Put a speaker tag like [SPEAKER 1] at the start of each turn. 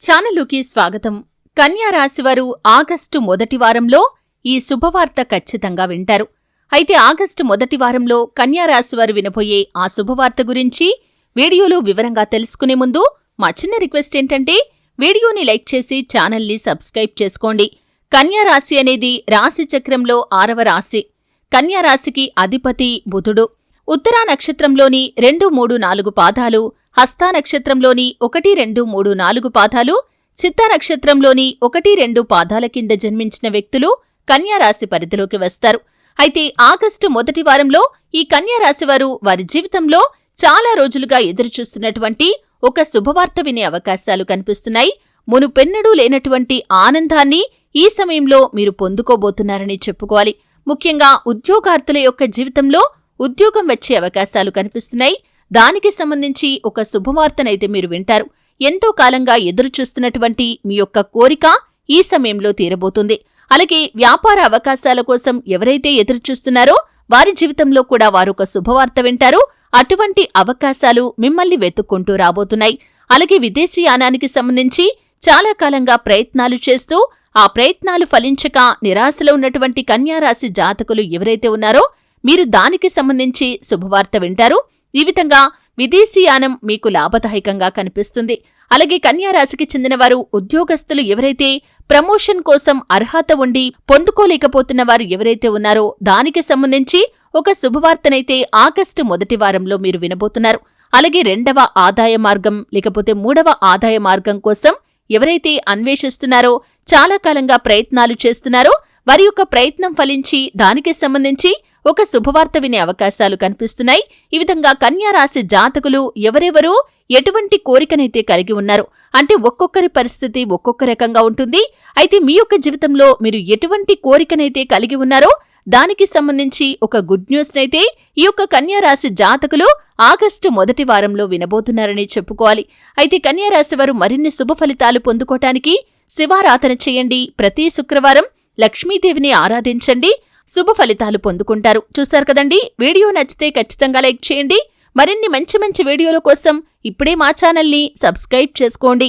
[SPEAKER 1] ఛానలుకి స్వాగతం. కన్యారాశివారు ఆగస్టు మొదటి వారంలో ఈ శుభవార్త ఖచ్చితంగా వింటారు. అయితే ఆగస్టు మొదటి వారంలో కన్యారాశివారు వినబోయే ఆ శుభవార్త గురించి వీడియోలో వివరంగా తెలుసుకునే ముందు మా చిన్న రిక్వెస్ట్ ఏంటంటే వీడియోని లైక్ చేసి ఛానల్ని సబ్స్క్రైబ్ చేసుకోండి. కన్యారాశి అనేది రాశి చక్రంలో ఆరవ రాశి. కన్యారాశికి అధిపతి బుధుడు. ఉత్తరా నక్షత్రంలోని రెండు మూడు నాలుగు పాదాలు హస్తా నక్షత్రంలోని ఒకటి రెండు మూడు నాలుగు పాదాలు చిత్తా నక్షత్రంలోని ఒకటి రెండు పాదాల కింద జన్మించిన వ్యక్తులు కన్యారాశి పరిధిలోకి వస్తారు. అయితే ఆగస్టు మొదటి వారంలో ఈ కన్యారాశివారు వారి జీవితంలో చాలా రోజులుగా ఎదురుచూస్తున్నటువంటి ఒక శుభవార్త వినే అవకాశాలు కనిపిస్తున్నాయి. మునుపెన్నడూ లేనటువంటి ఆనందాన్ని ఈ సమయంలో మీరు పొందుకోబోతున్నారని చెప్పుకోవాలి. ముఖ్యంగా ఉద్యోగార్థుల యొక్క జీవితంలో ఉద్యోగం వచ్చే అవకాశాలు కనిపిస్తున్నాయి. దానికి సంబంధించి ఒక శుభవార్తనైతే మీరు వింటారు. ఎంతో కాలంగా ఎదురుచూస్తున్నటువంటి మీ యొక్క కోరిక ఈ సమయంలో తీరబోతుంది. అలాగే వ్యాపార అవకాశాల కోసం ఎవరైతే ఎదురుచూస్తున్నారో వారి జీవితంలో కూడా వారు ఒక శుభవార్త వింటారు. అటువంటి అవకాశాలు మిమ్మల్ని వెతుక్కుంటూ రాబోతున్నాయి. అలాగే విదేశీ యానానికి సంబంధించి చాలా కాలంగా ప్రయత్నాలు చేస్తూ ఆ ప్రయత్నాలు ఫలించక నిరాశలో ఉన్నటువంటి కన్యారాశి జాతకులు ఎవరైతే ఉన్నారో మీరు దానికి సంబంధించి శుభవార్త వింటారు. ఈ విధంగా విదేశీయానం మీకు లాభదాయకంగా కనిపిస్తుంది. అలాగే కన్యారాశికి చెందినవారు ఉద్యోగస్తులు ఎవరైతే ప్రమోషన్ కోసం అర్హత ఉండి పొందుకోలేకపోతున్న వారు ఎవరైతే ఉన్నారో దానికి సంబంధించి ఒక శుభవార్తనైతే ఆగస్టు మొదటి వారంలో మీరు వినబోతున్నారు. అలాగే రెండవ ఆదాయ మార్గం లేకపోతే మూడవ ఆదాయ మార్గం కోసం ఎవరైతే అన్వేషిస్తున్నారో చాలా కాలంగా ప్రయత్నాలు చేస్తున్నారో వారి యొక్క ప్రయత్నం ఫలించి దానికి సంబంధించి ఒక శుభవార్త వినే అవకాశాలు కనిపిస్తున్నాయి. ఈ విధంగా కన్యారాశి జాతకులు ఎవరెవరూ ఎటువంటి కోరికనైతే కలిగి ఉన్నారు? అంటే ఒక్కొక్కరి పరిస్థితి ఒక్కొక్క రకంగా ఉంటుంది. అయితే మీ యొక్క జీవితంలో మీరు ఎటువంటి కోరికనైతే కలిగి ఉన్నారో దానికి సంబంధించి ఒక గుడ్ న్యూస్ నైతే ఈ యొక్క కన్యారాశి జాతకులు ఆగస్టు మొదటి వారంలో వినబోతున్నారని చెప్పుకోవాలి. అయితే కన్యారాశి వారు మరిన్ని శుభ ఫలితాలు పొందుకోటానికి శివారాధన చేయండి. ప్రతి శుక్రవారం లక్ష్మీదేవిని ఆరాధించండి. శుభ ఫలితాలు పొందుకుంటారు. చూశారు కదండి? వీడియో నచ్చితే ఖచ్చితంగా లైక్ చేయండి. మరిన్ని మంచి మంచి వీడియోల కోసం ఇప్పుడే మా ఛానల్ని సబ్స్క్రైబ్ చేసుకోండి.